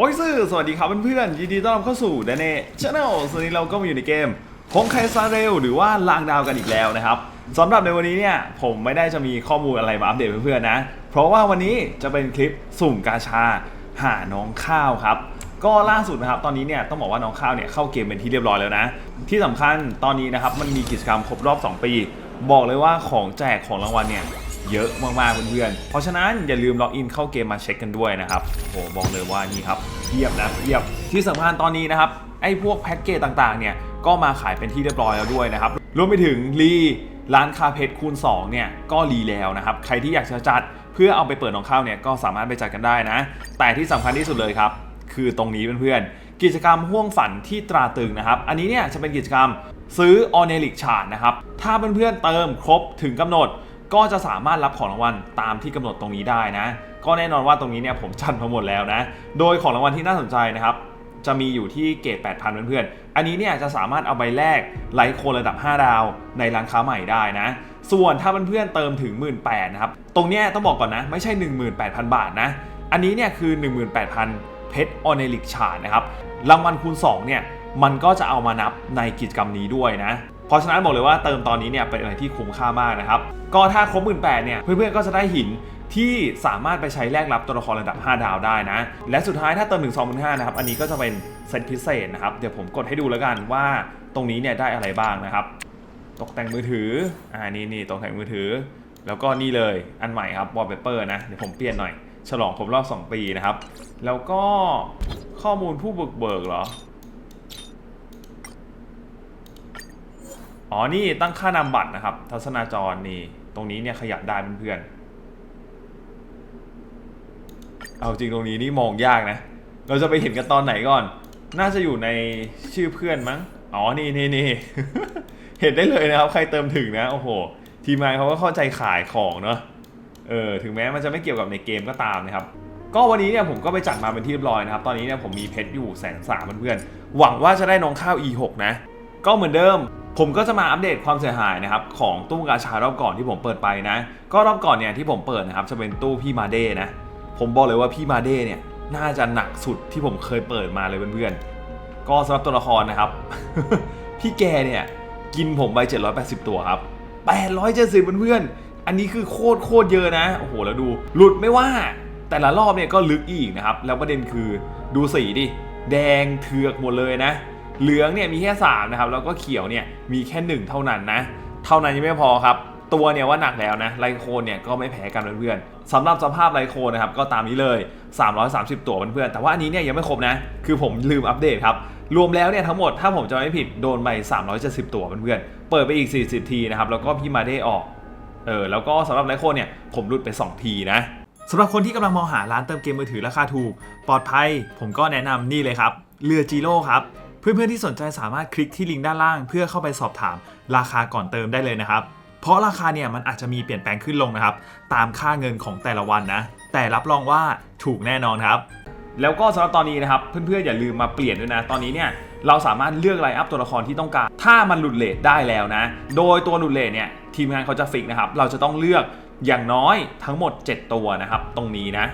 โอ้ยซื่อสวัสดีครับเพื่อนๆยินดีต้อนรับเข้าสู่ d a n เน่ช n แนลส่วนนี้เราก็มาอยู่ในเกมคงไคซาเรลหรือว่าลางดาวกันอีกแล้วนะครับสำหรับในวันนี้เนี่ยผมไม่ได้จะมีข้อมูลอะไรมาอัปเดตเพื่อนๆนะ เพราะว่าวันนี้จะเป็นคลิปสุ่มกาชาหาน้องข้าวครับ ก็ล่าสุดนะครับตอนนี้เนี่ยต้องบอกว่าน้องข้าวเนี่ยเข้าเกมเป็นที่เรียบร้อยแล้วนะ ที่สำคัญตอนนี้นะครับมันมีกิจกรรมครบรอบ 2 ปี บอกเลยว่าของแจกของรางวัลเนี่ยเยอะมากๆเพื่อนๆเพราะฉะนั้นอย่าลืมล็อกอินเข้าเกมมาเช็คกันด้วยนะครับโอ้โหบอกเลยว่านี่ครับ เทียบนะเทียบที่สำคัญตอนนี้นะครับไอ้พวกแพ็กเกจต่างๆเนี่ยก็มาขายเป็นที่เรียบร้อยแล้วด้วยนะครับรวมไปถึงรีร้านคาเพชรคูณ2เนี่ยก็รีแล้วนะครับใครที่อยากจะจัดเพื่อเอาไปเปิดน้องข้าวเนี่ยก็สามารถไปจัดกันได้นะ แต่ที่สำคัญที่สุดเลยครับคือตรงนี้เพื่อนๆกิจกรรมห่วงฝันที่ตราตรึงนะครับ อันนี้เนี่ยจะเป็นกิจกรรมซื้อออเนลิกชาร์ดนะครับถ้าเพื่อนๆเติมครบถึงกำหนด ก็จะสามารถรับของรางวัลตามที่กำหนดตรงนี้ได้นะ ก็แน่นอนว่าตรงนี้เนี่ยผมจัดมาหมดแล้วนะ โดยของรางวัลที่น่าสนใจนะครับ จะมีอยู่ที่เกรด8,000 เพื่อนๆ อันนี้เนี่ยจะสามารถเอาไปแลกไลท์โคนระดับ 5 ดาว ในร้านค้าใหม่ได้นะ ส่วนถ้าเพื่อนๆเติมถึง 18,000นะครับ ตรงเนี้ยต้องบอกก่อนนะ ไม่ใช่ 18,000 บาทนะ อันนี้เนี่ยคือ 18,000 เพชรออเนลิกชาดนะครับ รางวัลคูณ 2 เนี่ยมันก็จะเอามานับในกิจกรรมนี้ด้วยนะเพราะฉะนั้นบอกเลยว่าเติมตอนนี้เนี่ยเป็นอะไรที่คุ้มค่ามากนะครับ ก็ถ้าครบหมื่นแปดเนี่ยเพื่อนๆก็จะได้หิน ที่สามารถไปใช้แลกรับตัวละครระดับ 5 ดาวได้นะ และสุดท้ายถ้าเติมถึง2 5 0 0นะครับ อันนี้ก็จะเป็นเซตพิเศษนะครับ เดี๋ยวผมกดให้ดูแล้วกันว่าตรงนี้เนี่ยได้อะไรบ้างนะครับ ตกแต่งมือถือ อ่า นี่นี่ตกแต่งมือถือ แล้วก็นี่เลย อันใหม่ครับวอลเปเปอร์นะ เดี๋ยวผมเปลี่ยนหน่อย ฉลองครบรอบ 2 ปีนะครับ แล้วก็ข้อมูลผู้บุกเบิกเหรอ อ๋อ นี่ตั้งค่านามบัตรนะครับ ทัศนาจรนี่ ตรงนี้เนี่ยขยับได้เพื่อนๆ เอาจริงตรงนี้นี่มองยากนะ เราจะไปเห็นกันตอนไหนก่อน น่าจะอยู่ในชื่อเพื่อนมั้ง อ๋อ นี่นี่นี่ เห็นได้เลยนะครับ ใครเติมถึงนะ โอ้โห ทีมงานเขาก็เข้าใจขายของเนาะ เออ ถึงแม้มันจะไม่เกี่ยวกับในเกมก็ตามนะครับ ก็วันนี้เนี่ยผมก็ไปจัดมาเป็นที่เรียบร้อยนะครับ ตอนนี้เนี่ยผมมีเพชรอยู่แสนสามเพื่อนๆ หวังว่าจะได้น้องข้าว E6 นะ ก็เหมือนเดิมผมก็จะมาอัปเดตความเสียหายนะครับของตู้กาชารอบก่อนที่ผมเปิดไปนะ ก็รอบก่อนเนี่ยที่ผมเปิดนะครับจะเป็นตู้พี่มาเด้นะ ผมบอกเลยว่าพี่มาเด้เนี่ยน่าจะหนักสุดที่ผมเคยเปิดมาเลยเพื่อนๆ ก็สำหรับตัวละครนะครับ พี่แกเนี่ยกินผมไป 780 ตัวครับ 870เพื่อนๆ อันนี้คือโคตรโคตรเยอะนะ โอ้โห แล้วดู หลุดไม่ว่า แต่ละรอบเนี่ยก็ลึกอีกนะครับ แล้วประเด็นคือดูสีดิ แดงเถือกหมดเลยนะ เหลืองเนี่ยมีแค่ 3 นะครับ แล้วก็เขียวเนี่ยมีแค่ 1 เท่านั้นนะ เท่านั้นยังไม่พอครับ ตัวเนี่ยว่าหนักแล้วนะไลโคนเนี่ยก็ไม่แพ้กันเพื่อนๆสำหรับสภาพไลโคนนะครับก็ตามนี้เลย 330 ตัวเพื่อนๆแต่ว่าอันนี้เนี่ยยังไม่ครบนะ คือผมลืมอัปเดตครับ รวมแล้วเนี่ยทั้งหมดถ้าผมจะไม่ผิดโดนไป 370 ตัวเพื่อนๆเปิดไปอีก 40 ทีนะครับแล้วก็พี่มาได้ออกเออแล้วก็สำหรับไลโคนเนี่ยผมรุดไป 2 ทีนะสำหรับคนที่กำลังมองหาร้านเติมเกมมือถือราคาถูก ปลอดภัย ผมก็แนะนำนี่เลยครับเรือจีโร่ครับเพื่อนๆที่สนใจสามารถคลิกที่ลิงก์ด้านล่าง เพื่อเข้าไปสอบถามราคาก่อนเติมได้เลยนะครับ เพราะราคาเนี่ยมันอาจจะมีเปลี่ยนแปลงขึ้นลงนะครับ ตามค่าเงินของแต่ละวันนะ แต่รับรองว่าถูกแน่นอนครับ แล้วก็สำหรับตอนนี้นะครับเพื่อนๆอย่าลืมมาเปลี่ยนด้วยนะ ตอนนี้เนี่ยเราสามารถเลือกไลน์อัพตัวละครที่ต้องการ ถ้ามันหลุดเลทได้แล้วนะ โดยตัวหลุดเลทเนี่ยทีมงานเขาจะฟิกนะครับ เราจะต้องเลือกอย่างน้อยทั้งหมด 7 ตัวนะครับ ตรงนี้นะ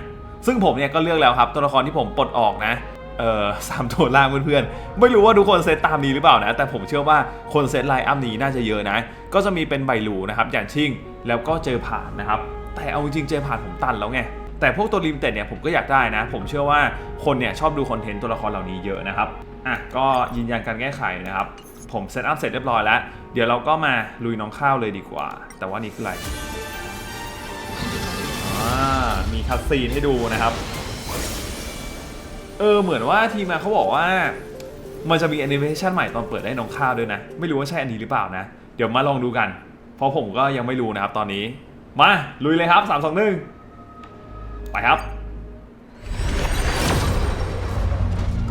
ซึ่งผมเนี่ยก็เลือกแล้วครับตัวละครที่ผมปลดออกนะ เอ่อสามตัวล่างเพื่อนๆ ไม่รู้ว่าทุกคนเซตตามนี้หรือเปล่านะ แต่ผมเชื่อว่าคนเซตไลน์อัพนี้น่าจะเยอะนะ ก็จะมีเป็นใบหลูนะครับอย่างชิ่งแล้วก็เจอผ่านนะครับ แต่เอาจริงเจอผ่านผมตันแล้วไงแต่พวกตัวริมเต็ดเนี่ยผมก็อยากได้นะ ผมเชื่อว่าคนเนี่ยชอบดูคอนเทนต์ตัวละครเหล่านี้เยอะนะครับอะก็ยืนยันการแก้ไขนะครับ ผมเซตอัพเสร็จเรียบร้อยแล้ว เดี๋ยวเราก็มาลุยน้องข้าวเลยดีกว่า แต่ว่านี่คืออะไรอ่ามีคัสซีนให้ดูนะครับ เออเหมือนว่าทีมงานเขาบอกว่า มันจะมีแอนิเมชันใหม่ตอนเปิดได้น้องข้าวด้วยนะ ไม่รู้ว่าใช่อันนี้หรือเปล่านะ เดี๋ยวมาลองดูกัน เพราะผมก็ยังไม่รู้นะครับตอนนี้ มาลุยเลยครับ 3 2 1 ไปครับ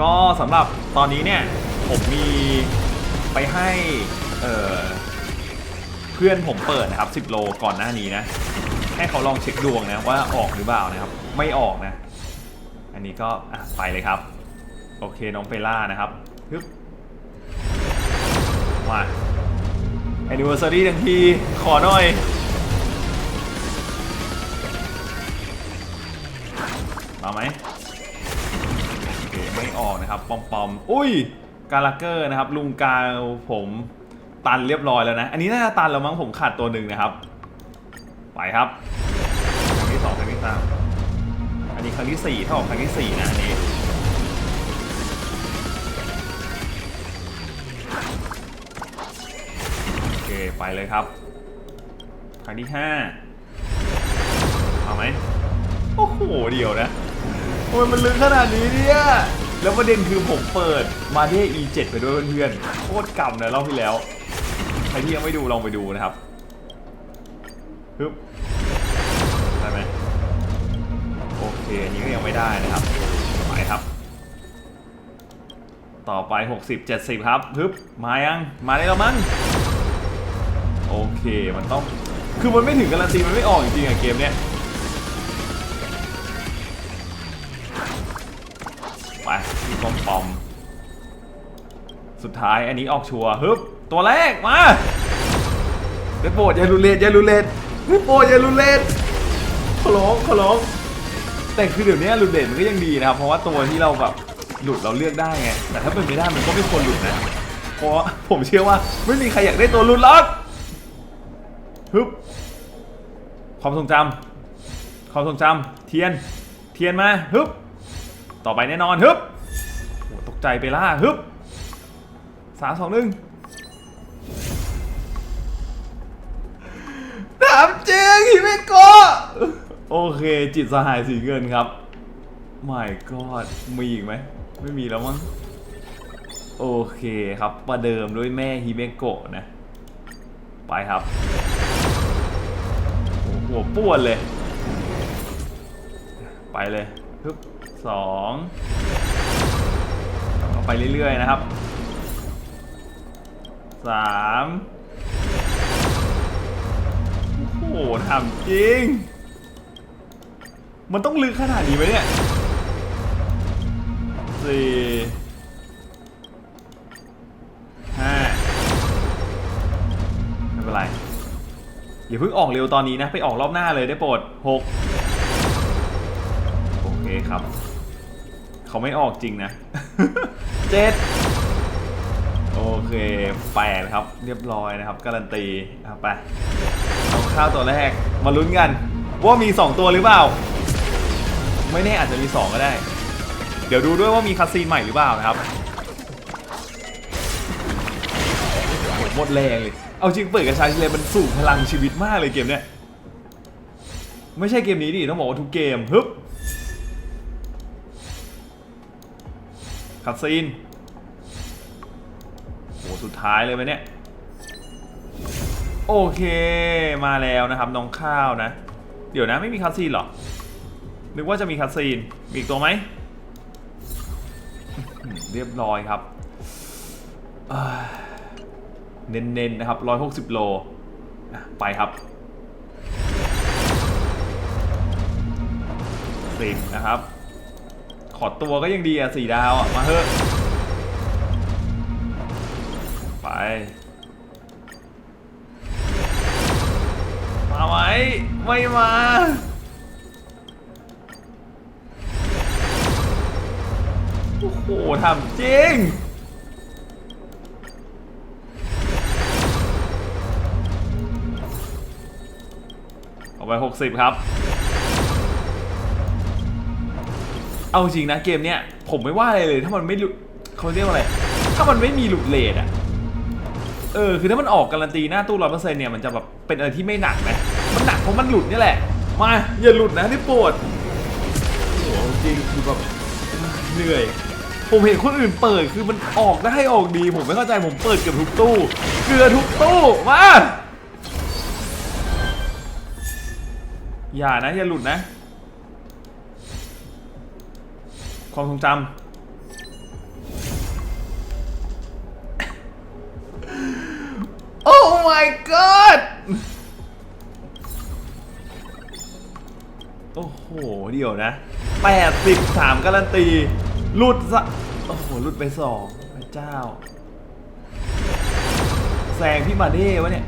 ก็สำหรับตอนนี้เนี่ย ผมมีไปให้เออเพื่อนผมเปิดนะครับ 10 โลก่อนหน้านี้นะ ให้เขาลองเช็คดวงนะว่าออกหรือเปล่านะครับ ไม่ออกนะ อันนี้ก็ไปเลยครับ โอเคน้องเปล่านะครับฮึบมาแอนนิเวอร์ซารีทั้งทีขอหน่อย มาไหมออกนะครับ ปอมปอมอุ้ย กาลาเกอร์นะครับ ลุงกาผมตันเรียบร้อยแล้วนะ อันนี้น่าจะตันแล้วมั้งผมขาดตัวหนึ่งนะครับ ไปครับครั้งที่สองครั้งที่สาม ครั้งที่สี่เท่ากับครั้งที่สี่นะอันนี้โอเคไปเลยครับ ครั้งที่ห้าเอาไหมโอ้โหเดียวนะทำไมมันลึกขนาดนี้เนี่ยแล้วประเด็นคือผมเปิดมาเด้ E7 ไปด้วยเพื่อนๆโคตรกำเลยรอบที่แล้ว ใครที่ยังไม่ดูลองไปดูนะครับปึ๊บ อเคอันนี้ก็ยังไม่ได้นะครับไปครับ ต่อไป 60 70 ครับปึ๊บมายังมาได้แล้วมั้งโอเคมันต้องคือมันไม่ถึงการันตีมันไม่ออกจริงๆอะเกมเนี้ยไปีปอมปอมสุดท้ายอันนี้ออกชัวร์ฮึบตัวแรกมาเดโปรดอย่ารุเลดอย่ารุเลดเดโปรดอย่ารุเลดขอร้องขอร้อง แต่คือเดี๋ยวนี้รุนเลดมันก็ยังดีนะครับ เพราะว่าตัวที่เราแบบหลุดเราเลือกได้ไง แต่ถ้าเป็นไม่ได้มันก็ไม่ควรหลุดนะ เพราะผมเชื่อว่าไม่มีใครอยากได้ตัวหลุดหรอกฮึบความทรงจำความทรงจำเทียน เทียนมาฮึบ ต่อไปแน่นอนฮึบโอ้ตกใจไปล่าฮึบสามสองหนึ่งถามจริงฮิเมโกะ โอเค จิตสหายสีเงินครับไม่ก็มีอีกไหม ไม่มีแล้วมั้ง โอเคครับ ประเดิมด้วยแม่ฮิเมโกะนะ ไปครับ หัวปวนเลย ไปเลยฮึบสองเอาไปเรื่อย ๆ นะครับสามโอ้โหทำจริง มันต้องลึกขนาดนี้ไหมเนี่ยสี่ห้าไม่เป็นไรอย่าเพิ่งออกเร็วตอนนี้นะไปออกรอบหน้าเลยได้โปรดหกโอเคครับ เขาไม่ออกจริงนะเจ็ดโอเคแปดครับเรียบร้อยนะครับ การันตีเอาไปเอาข้าวตัวแรกมาลุ้นกันว่ามี 2 ตัวหรือเปล่า ไม่แน่อาจจะมี 2 ก็ได้ เดี๋ยวดูด้วยว่ามีคาซีนใหม่หรือเปล่านะครับหมดแรงเลย เอาจริงเปิดกระชายเลยมันสูงพลังชีวิตมากเลยเกมเนี้ย ไม่ใช่เกมนี้ดิต้องบอกว่าทุกเกมฮึบคัตซีนโหสุดท้ายเลยไหมเนี่ย โอเคมาแล้วนะครับน้องข้าวนะ เดี๋ยวนะไม่มีคัตซีนหรอ นึกว่าจะมีคัตซีนมีอีกตัวไหม เรียบร้อยครับ เน้นๆนะครับ 160 โล ไปครับสิบนะครับ ขอตัวก็ยังดีอะสี่ดาวอะ มาเถอะไป มาไหมไม่มา ทำจริงเอาไป 60 ครับ เอาจริงนะเกมเนี้ยผมไม่ว่าอะไรเลย ถ้ามันไม่หลุดเขาเรียกว่าอะไร ถ้ามันไม่มีหลุดเลทอะเออคือถ้ามันออกการันตีหน้าตู้ร้อยเปอร์เซ็นต์เนี่ยมันจะแบบเป็นอะไรที่ไม่หนักนะมันหนักเพราะมันหลุดนี่แหละ มาอย่าหลุดนะที่โปรดโอ้โหจริงคือแบบเหนื่อย ผมเห็นคนอื่นเปิดคือมันออกได้ออกดี ผมไม่เข้าใจผมเปิดเกือบทุกตู้ เกือบทุกตู้มาอย่านะอย่าหลุดนะ ความทรงจำโอ้ my god โอ้โห เดี๋ยวนะ 83 การันตี หลุดสะโอ้โหหลุดไปสองพระเจ้าแซงพี่มาเด้วะเนี่ย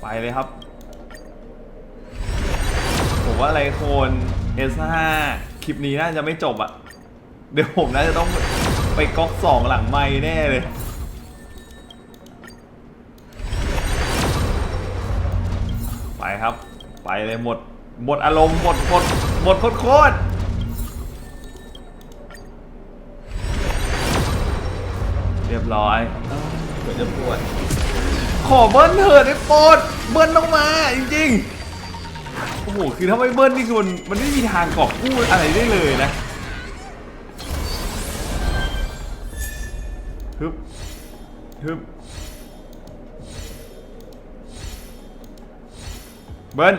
ไปเลยครับ ผมว่าอะไรโคน S5 คลิปนี้น่าจะไม่จบอะเดี๋ยวผมน่าจะต้องไปก๊อกสองหลังไม้แน่เลยไปครับ ไปเลยหมด หมดอารมณ์ หมดหมดหมดโคตร เรียบร้อยเดี๋ยวจะปวด ขอเบิ้ลเถอะได้โปรดเบิ้ลต้องมาจริงๆ โอ้โห คือถ้าไม่เบิ้ลนี่คือมันมันไม่มีทางกอบกู้อะไรได้เลยนะฮึบฮึบเบิ้ล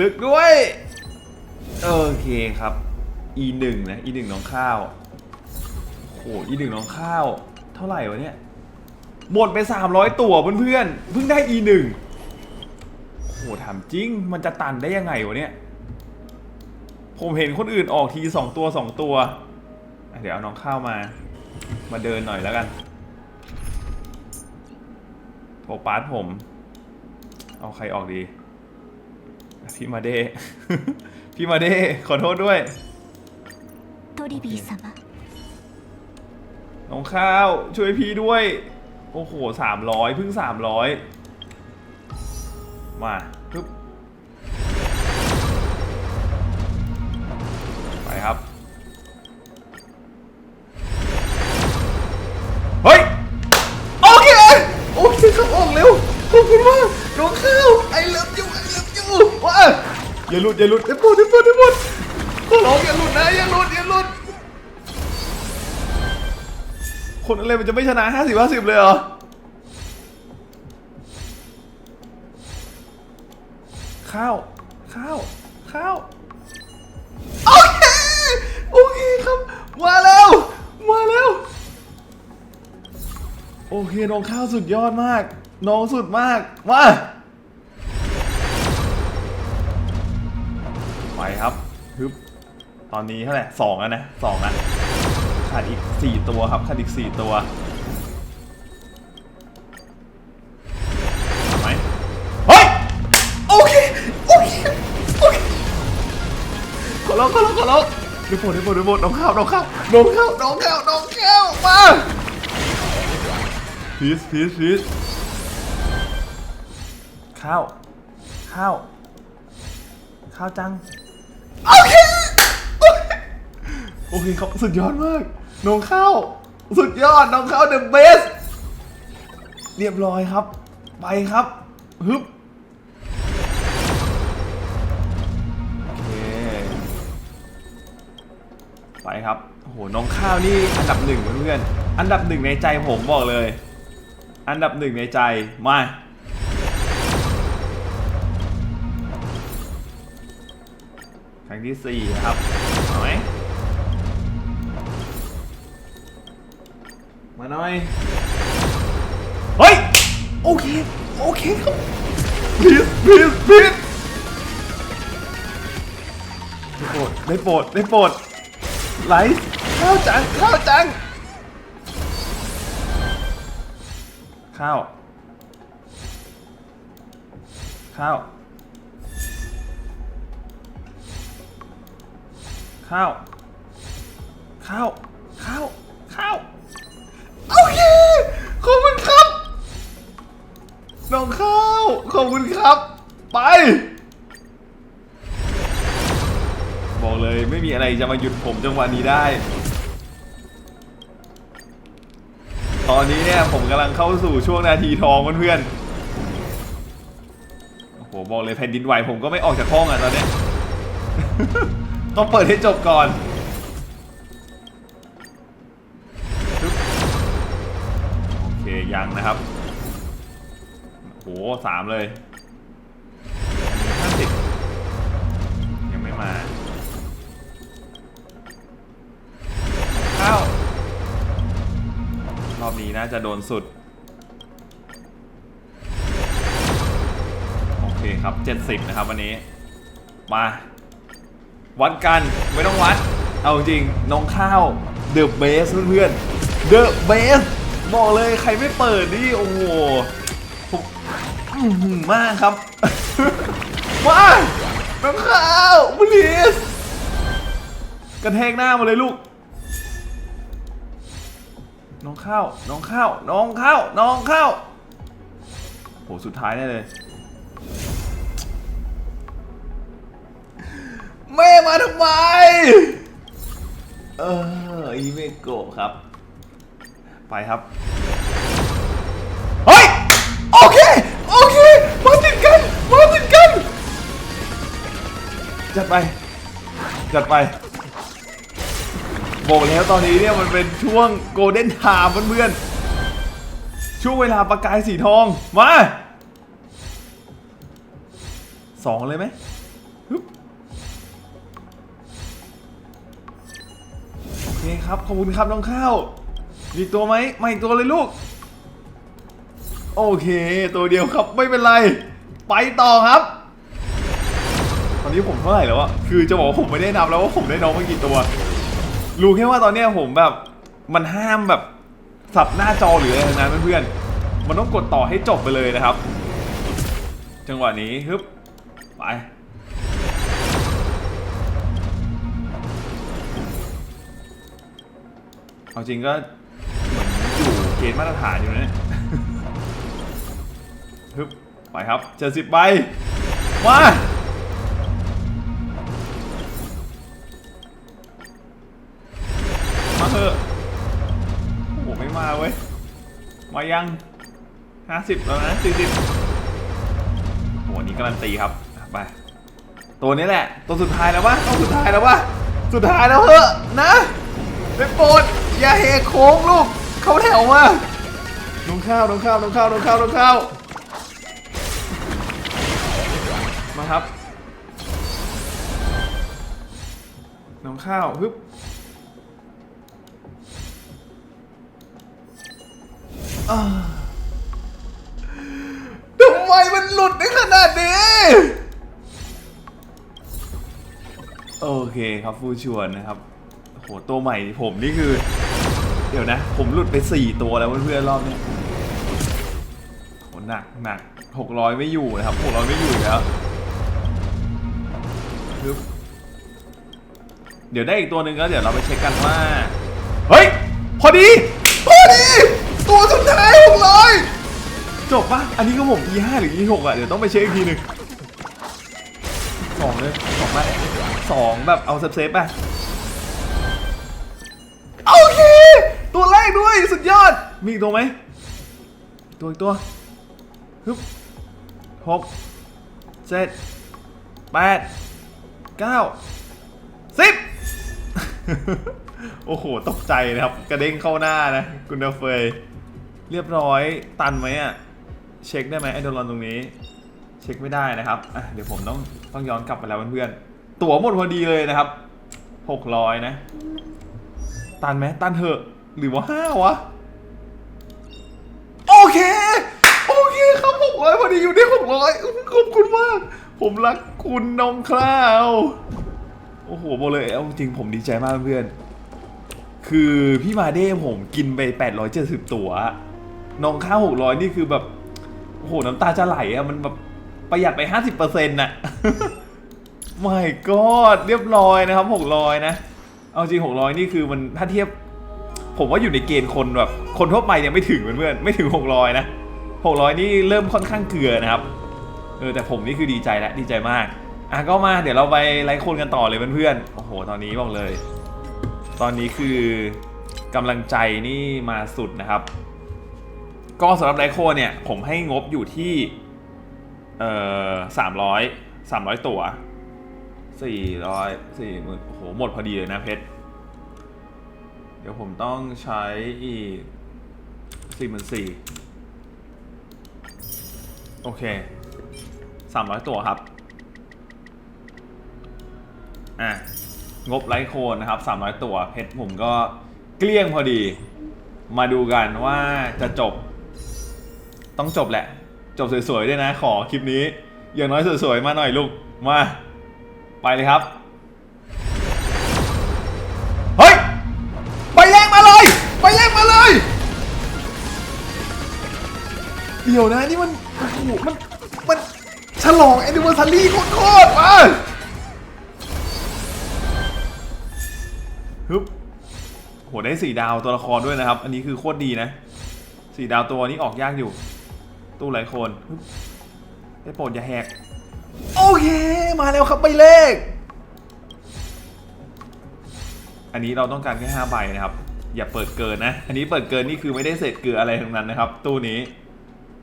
ลึกด้วย โอเคครับ e หนึ่งนะ e หนึ่งน้องข้าว โอ้โห e หนึ่งน้องข้าว เท่าไหร่วะเนี่ย หมดไป 300 ตัวเพื่อนๆ เพิ่งได้ e 1โอ้โห ถามจริง มันจะตันได้ยังไงวะเนี่ย ผมเห็นคนอื่นออกที 2 ตัว 2 ตัวอ่ะเดี๋ยวเอาน้องข้าวมา มาเดินหน่อยแล้วกันโทรปาร์ตผม เอาใครออกดี พี่มาเด้ พี่มาเด้ ขอโทษด้วย トリビー様 น้องข้าวช่วยพี่ด้วย โอ้โหสามร้อยเพิ่งสามร้อยมาปึ๊บไปครับ เฮ้ย โอเค โอเคครับออกเร็ว ขอบคุณมากน้องข้าวไอเลิฟยูไอเลิฟยูว้าอย่าหลุดอย่าหลุดได้หมดได้หมดได้หมดขอร้องอย่าหลุดนะอย่าหลุดอย่า คนอะไรมันจะไม่ชนะห้าสิบห้าสิบเลยเหรอข้าวข้าวข้าวโอเคโอเคครับมาแล้วมาแล้วโอเคน้องข้าวสุดยอดมาก น้องสุดมากมาไปครับฮึบตอนนี้เท่าไหร่สองแล้วนะสองอะขาดอีก 4ตัวครับขาดอีก4ตัวเอาไหมเฮ้ยโอเคโอเคโอเคขอร้องขอร้องขอร้องเดี๋ยวโปรดเดี๋ยวโปรดเดี๋ยวโปรดน้องข้าวน้องข้าวน้องข้าวน้องข้าวน้องข้าวมาพีชพีชพีชข้าวข้าวข้าวจัง โอเคโอเคครับสุดยอดมาก น้องข้าวสุดยอดน้องข้าวเดอะเบส เรียบร้อยครับ ไปครับฮึบโอเคไปครับโอ้โหน้องข้าวนี่อันดับหนึ่งเพื่อนๆอันดับหนึ่งในใจผมบอกเลย อันดับหนึ่งในใจมาครั้งที่สี่ครับเอาไหม หน่อย เฮ้ย โอเค โอเคครับพีสพีสพีสได้โปรดได้โปรดได้โปรดไลฟ์ข้าวจังข้าวจัง ข้าว ข้าว ข้าว ข้าว ข้าว ข้าว น้องข้าวขอบคุณครับ ไป บอกเลยไม่มีอะไรจะมาหยุดผมจังหวะนี้ได้ ตอนนี้เนี่ยผมกำลังเข้าสู่ช่วงนาทีทองเพื่อนๆโอ้โหบอกเลยแผ่นดินไหวผมก็ไม่ออกจากห้องอะตอนเนี้ยต้องเปิดให้จบก่อนโอเคยังนะครับ โหสามเลยห้าสิบยังไม่มาข้าวรอบนี้น่าจะโดนสุด โอเคครับ70นะครับวันนี้ มา วัดกัน ไม่ต้องวัด เอาจริง น้องข้าวเดอะเบสเพื่อนๆเดอะเบสบอกเลยใครไม่เปิดนี่ โอ้โหผมอื้อหือ มากครับมาน้องข้าว please กระแทกหน้ามาเลยลูก น้องข้าว น้องข้าว น้องข้าว น้องข้าว โห สุดท้ายแน่เลย แม่มาทำไม เอออีเมโกะครับ ไปครับ เฮ้ย โอเค โอเค มาติดกัน มาติดกัน จัดไป จัดไป บอกแล้วตอนนี้เนี่ยมันเป็นช่วงโกลเด้นไทม์เพื่อนๆ ช่วงเวลาประกายสีทอง มาสองเลยไหมโอเคครับ ขอบคุณครับน้องข้าว มีตัวไหมไม่ตัวเลยลูก โอเค ตัวเดียวครับไม่เป็นไร ไปต่อครับ ตอนนี้ผมเท่าไหร่แล้วอะคือจะบอกว่าผมไม่ได้นับแล้วว่าผมได้น้องมากี่ตัว รู้แค่ว่าตอนเนี้ยผมแบบมันห้ามแบบสับหน้าจอหรืออะไรทั้งนั้นเพื่อนๆมันต้องกดต่อให้จบไปเลยนะครับ จังหวะนี้ฮึบไปเอาจริงก็เหมือนอยู่เกณฑ์มาตรฐานอยู่นะเนี่ย ฮึบไปครับเจ็ดสิบใบมามาเถอะโอ้โหไม่มาเว้ย มายังห้าสิบแล้วนะสี่สิบโหนี้การันตีครับไปตัวนี้แหละ ตัวสุดท้ายแล้ววะตัวสุดท้ายแล้ววะสุดท้ายแล้วเหอะนะเป็นโปรดอย่าเฮโค้งลูก เข้าแถวมาลงข้าวลงข้าวลงข้าวลงข้าวลงข้าว ครับน้องข้าวฮึบทำไมมันหลุดได้ขนาดนี้ โอเคครับฟูชวนนะครับโหตัวใหม่ผมนี่คือ เดี๋ยวนะ ผมหลุดไป 4 ตัวแล้วเพื่อนๆรอบนี้โหหนักหนักหกร้อยไม่อยู่นะครับหกร้อยไม่อยู่แล้ว ฮึบเดี๋ยวได้อีกตัวหนึ่งแล้วเดี๋ยวเราไปเช็คกันว่า เฮ้ย พอดี พอดี ตัวสุดท้ายหกร้อยจบปะอันนี้ก็ผม E5 หรือ E6 อะ เดี๋ยวต้องไปเช็คอีกทีหนึ่งสองเลยสองไหมสองแบบเอาเซฟๆป่ะ โอเค ตัวแรกด้วย สุดยอด มีอีกตัวไหม ตัวอีกตัวฮึบหกเจ็ดแปด เก้าสิบโอ้โห ตกใจนะครับ กระเด้งเข้าหน้านะคุณเดฟเฟย เรียบร้อยตันไหมอะ เช็คได้ไหมไอโดรอนตรงนี้ เช็คไม่ได้นะครับอะเดี๋ยวผมต้องต้องย้อนกลับไปแล้วเพื่อนๆ ตั๋วหมดพอดีเลยนะครับ600นะ ตันไหมตันเถอะ หรือว่าห้าวะ โอเค โอเคครับ600พอดีอยู่ที่600อื้อยขอบคุณมาก ผมรักคุณน้องคราว โอ้โหบอกเลยเอาจริงผมดีใจมากเพื่อน คือพี่มาเด้ผมกินไป 870 ตัว น้องข้าว 600 นี่คือแบบ โอ้โห น้ำตาจะไหลอะมันแบบประหยัดไป 50%น่ะไม่ก็เรียบร้อยนะครับ 600 นะ เอาจริง 600 นี่คือมันถ้าเทียบ ผมว่าอยู่ในเกณฑ์คนแบบ คนทั่วไปยังไม่ถึงเพื่อนๆไม่ถึง 600 นะ 600 นี่เริ่มค่อนข้างเกลือนะครับ ออแต่ผมนี่คือดีใจแล้วดีใจมากอะก็มาเดี๋ยวเราไปไลฟ์คนกันต่อเลยเพื่อนๆโอ้โห ตอนนี้บอกเลย ตอนนี้คือกำลังใจนี่มาสุดนะครับ ก็สำหรับไลฟ์โคนเนี่ย ผมให้งบอยู่ที่เอ่อสามร้อยสามร้อยตัวสี่ร้อยสี่หมื่นโอ้โหหมดพอดีเลยนะเพชรเดี๋ยวผมต้องใช้อีกสี่หมื่นสี่โอเค สามร้อยตัวครับ อะ งบไลท์โคนนะครับ300ตัว เพชรผมก็เกลี้ยงพอดี มาดูกันว่าจะจบ ต้องจบแหละ จบสวยๆด้วยนะ ขอคลิปนี้ อย่างน้อยสวยๆ มาหน่อยลูก มา ไปเลยครับ เฮ้ย ไปแรกมาเลย ไปแรกมาเลย เดี๋ยวนะนี่มันโอ้โหมัน ฉลองแอนนิเวอร์ซารีโคตรๆมาฮึบโหได้สี่ดาวตัวละครด้วยนะครับ อันนี้คือโคตรดีนะสี่ดาวตัวนี้ออกยากอยู่ ตู้หลายคนได้โปรดอย่าแหก โอเค มาแล้วครับใบเลข อันนี้เราต้องการแค่5ใบนะครับ อย่าเปิดเกินนะ อันนี้เปิดเกินนี่คือไม่ได้เศษเกลืออะไรทั้งนั้นนะครับ ตู้นี้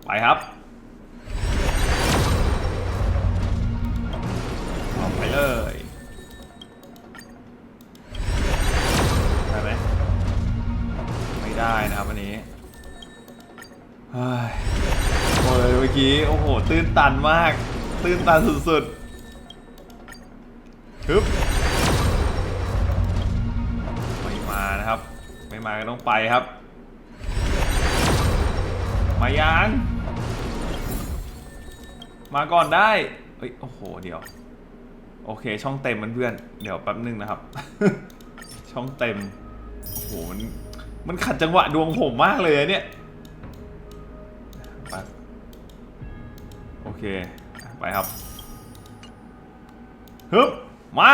ไปครับ เอาไปเลยได้ไหมไม่ได้นะครับวันนี้เฮ้ยโอ้ยเมื่อกี้โอ้โหตื้นตันมาก ตื้นตันสุดๆฮึบไม่มานะครับ ไม่มาก็ต้องไปครับ มายังมาก่อนได้ เอ้ย โอ้โห เดี๋ยว โอเค ช่องเต็มเพื่อนเดี๋ยวแป๊บนึงนะครับ ช่องเต็มโอ้โหมันมันขัดจังหวะดวงผมมากเลยเนี่ยไปโอเค ไปครับฮึบมา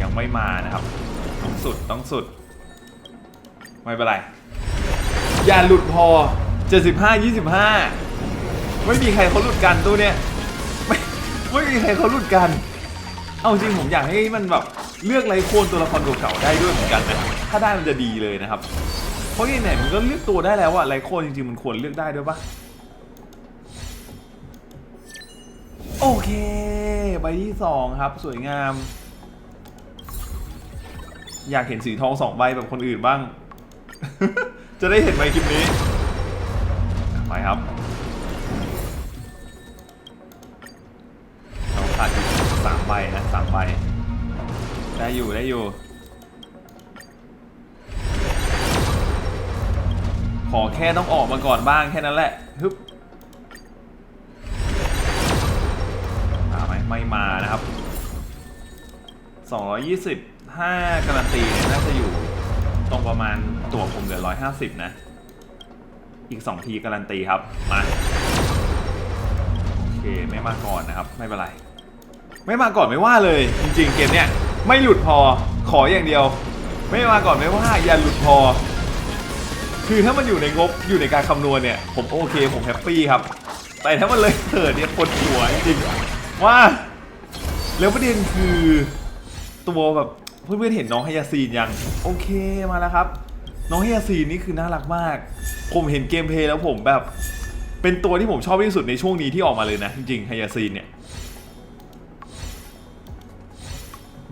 ยังไม่มานะครับ ต้องสุดต้องสุด ไม่เป็นไร อย่าหลุดพอ 75 25 ไม่มีใครเขาหลุดกันตู้เนี้ย ไม่มีใครเขาหลุดกัน เอาจริงผมอยากให้มันแบบเลือกไรโคนตัวละครเก่าๆได้ด้วยเหมือนกันนะถ้าได้มันจะดีเลยนะครับ เพราะยังไหนมันก็เลือกตัวได้แล้วอะไรโคนจริงๆมันควรเลือกได้ด้วยปะโอเคใบที่สองครับสวยงาม อยากเห็นสีทองสองใบแบบคนอื่นบ้าง จะได้เห็นไหมคลิปนี้ ไปครับ นะสามใบได้อยู่ได้อยู่ ขอแค่ต้องออกมาก่อนบ้างแค่นั้นแหละฮึบมาไหมไม่มานะครับ 220ถ้าการันตีเนี่ยน่าจะอยู่ตรงประมาณตัวผมเหลือ 150 นะ อีก 2 ทีการันตีครับ มา โอเค ไม่มาก่อนนะครับ ไม่เป็นไร ไม่มาก่อนไม่ว่าเลย จริงๆเกมเนี้ยไม่หลุดพอขออย่างเดียว ไม่มาก่อนไม่ว่าอย่าหลุดพอ คือถ้ามันอยู่ในงบอยู่ในการคำนวณเนี่ย ผมโอเคผมแฮปปี้ครับ แต่ถ้ามันเลยเถิดเนี่ยปวดหัวจริงว่า แล้วประเด็นคือตัวแบบเพื่อนๆเห็นน้องฮายาซีนยังโอเคมาแล้วครับ น้องฮายาซีนนี่คือน่ารักมาก ผมเห็นเกมเพลย์แล้วผมแบบ เป็นตัวที่ผมชอบที่สุดในช่วงนี้ที่ออกมาเลยนะ จริงๆฮายาซีนเนี่ย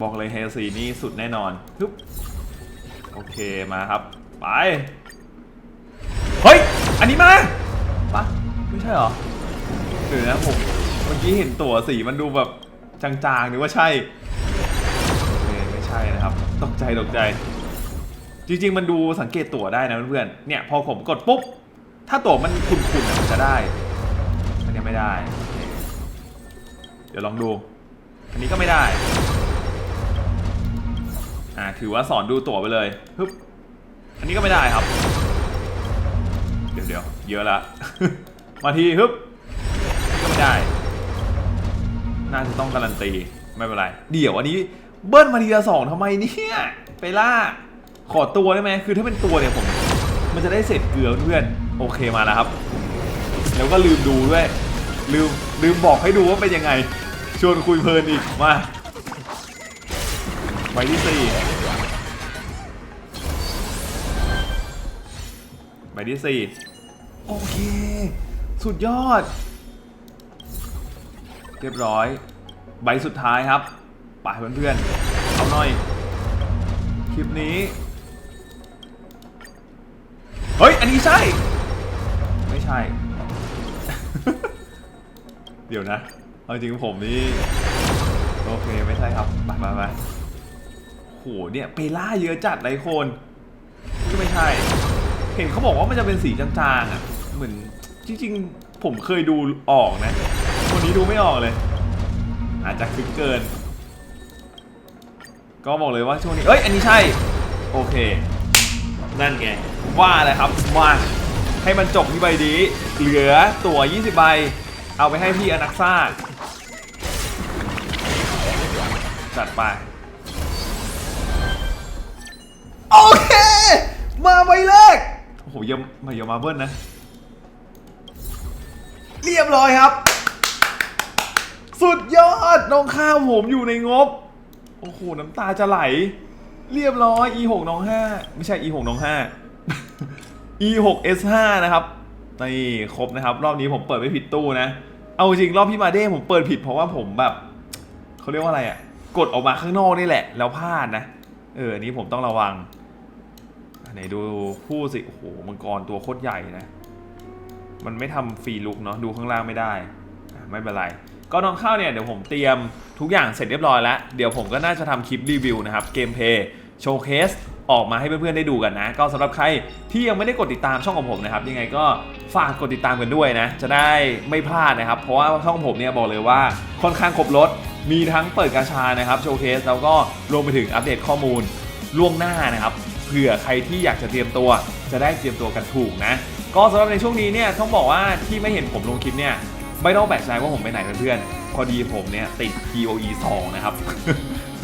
บอกเลยเฮายาซีนี่สุดแน่นอนฮึบโอเคมาครับ ไป เฮ้ย อันนี้มาปะไม่ใช่หรอเดี๋ยวนะผมเมื่อกี้เห็นตัวสีมันดูแบบจางๆนึกว่าใช่โอเคไม่ใช่นะครับ ตกใจตกใจ จริงๆ มันดูสังเกตตัวได้นะเพื่อนๆเนี่ยพอผมกดปุ๊บ ถ้าตัวมันขุ่นๆมันจะได้ มันยังไม่ได้ เดี๋ยวลองดู อันนี้ก็ไม่ได้ อ่าถือว่าสอนดูตัวไปเลยฮึบอันนี้ก็ไม่ได้ครับ เดี๋ยวเดี๋ยวเยอะละ มาทีฮึบก็ไม่ได้ น่าจะต้องการันตีไม่เป็นไร เดี๋ยวอันนี้เบิ้ลมาทีละสองทำไมเนี่ยไปล่า ขอตัวได้ไหมคือถ้าเป็นตัวเนี่ยผม มันจะได้เสร็จเกลือเพื่อนโอเคมาแล้วครับ แล้วก็ลืมดูด้วยลืมลืมบอกให้ดูว่าเป็นยังไง ชวนคุยเพลินอีกมา ใบที่สี่ใบที่สี่โอเค สุดยอด เรียบร้อย ใบสุดท้ายครับไปเพื่อนๆเอาหน่อย คลิปนี้ เฮ้ย อันนี้ใช่ ไม่ใช่ เดี๋ยวนะ เอาจริงผมนี่ โอเค ไม่ใช่ครับ ไปไปไป หเนี่ยเปล่าเยอะจัดไรโคนก็ไม่ใช่ เห็นเขาบอกว่ามันจะเป็นสีจางๆอะเหมือนจริงๆ ผมเคยดูออกนะคนนี้ดูไม่ออกเลย อาจจะคึกเกิน ก็บอกเลยว่าช่วงนี้ เอ้ย อันนี้ใช่ โอเค นั่นไง ว่าเลยครับว่าให้มันจบที่ใบดีเหลือตั๋ว 20 ใบ เอาไปให้พี่อนักซ่าจัดไป โอเค มาใบแรกโอ้โหเยังมาเยอะมาเบิ้ลนะ เรียบร้อยครับ สุดยอดน้องข้าวผมอยู่ในงบ โอ้โห น้ำตาจะไหล เรียบร้อย e 6น้อง5ไม่ใช่ e 6น้อง5 e 6 s 5นะครับนี่ครบนะครับ รอบนี้ผมเปิดไม่ผิดตู้นะ เอาจริงรอบพี่มาเด้ผมเปิดผิดเพราะว่าผมแบบเขาเรียกว่าอะไรอะ่ะ กดออกมาข้างนอกนี่แหละ แล้วพลาดนะ เอออันนี้ผมต้องระวังอัน ไหนดูคู่สิ โอ้โห มังกรตัวโคตรใหญ่นะ มันไม่ทำฟรีลุกเนาะ ดูข้างล่างไม่ได้ ไม่เป็นไร ก็น้องข้าวเนี่ย เดี๋ยวผมเตรียมทุกอย่างเสร็จเรียบร้อยแล้ว เดี๋ยวผมก็น่าจะทำคลิปรีวิวนะครับ เกมเพย์โชว์เคสออกมาให้เพื่อนๆได้ดูกันนะ ก็สำหรับใครที่ยังไม่ได้กดติดตามช่องของผมนะครับ ยังไงก็ฝากกดติดตามกันด้วยนะ จะได้ไม่พลาดนะครับ เพราะว่าช่องผมเนี่ยบอกเลยว่าค่อนข้างครบรถ มีทั้งเปิดกาชานะครับโชว์เคสแล้วก็รวมไปถึงอัปเดตข้อมูลล่วงหน้านะครับ เผื่อใครที่อยากจะเตรียมตัวจะได้เตรียมตัวกันถูกนะ ก็สำหรับในช่วงนี้เนี่ยต้องบอกว่าที่ไม่เห็นผมลงคลิปเนี่ยไม่ต้องแปลกใจว่าผมไปไหนเพื่อนๆพอดีผมเนี่ยติด POE 2 นะครับ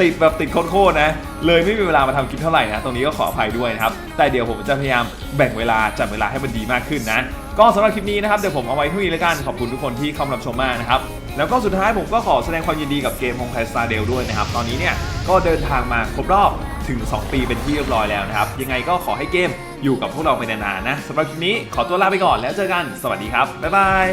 ติดแบบติดโคตรๆนะ เลยไม่มีเวลามาทำคลิปเท่าไหร่นะ ตรงนี้ก็ขออภัยด้วยนะครับ แต่เดี๋ยวผมจะพยายามแบ่งเวลาจัดเวลาให้มันดีมากขึ้นนะ ก็สำหรับคลิปนี้นะครับ เดี๋ยวผมเอาไว้เท่านี้แล้วกัน ขอบคุณทุกคนที่เข้ามาชมมากนะครับ แล้วก็สุดท้ายผมก็ขอแสดงความยินดีกับเกม Home p a s t a r d e l ด้วยนะครับ ตอนนี้เนี่ยก็เดินทางมาครบรอบ ถึง 2 ปีเป็นที่เรียบร้อยแล้วนะครับ ยังไงก็ขอให้เกมอยู่กับพวกเราไปนานๆนะสำหรับคลิปนี้ขอตัวลาไปก่อนแล้วเจอกันสวัสดีครับบ๊ายบาย